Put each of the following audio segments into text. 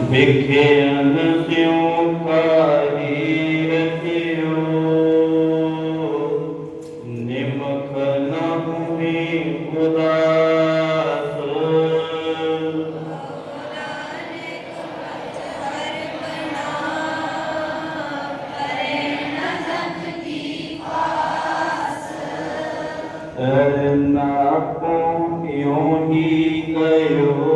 ਵਿਖਿਆਨ ਸਿਉ ਕਾਹੀ ਰਚਿਓ ਨਿਮਖ ਨ ਹੋਏ ਉਦਾਸ। ਨਾਪੋ ਇਉਂ ਹੀ ਗਇਓ?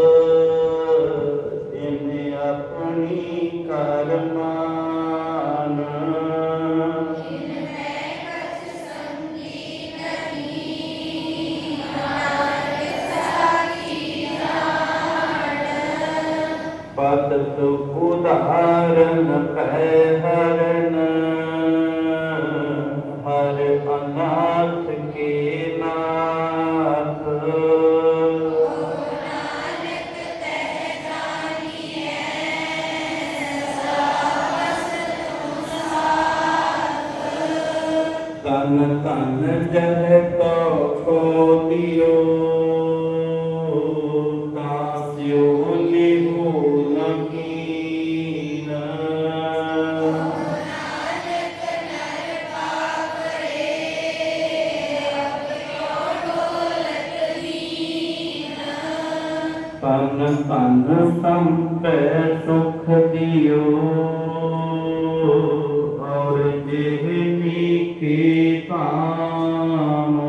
ਉਦਾਹਰਨ ਪੈ ਹਰਨ ਹਰ ਅਨਾਥ ਕੇ ਨਾਥ ਤਨ ਤਨ ਜਹ ਤੋ ਕੋ ਦਿਓ ਤਨ ਪਨ ਸੰਪੈ ਸੁਖ ਦਿਓ। ਔਰ ਜਿਹ ਨੀਕੀ ਤਾਂ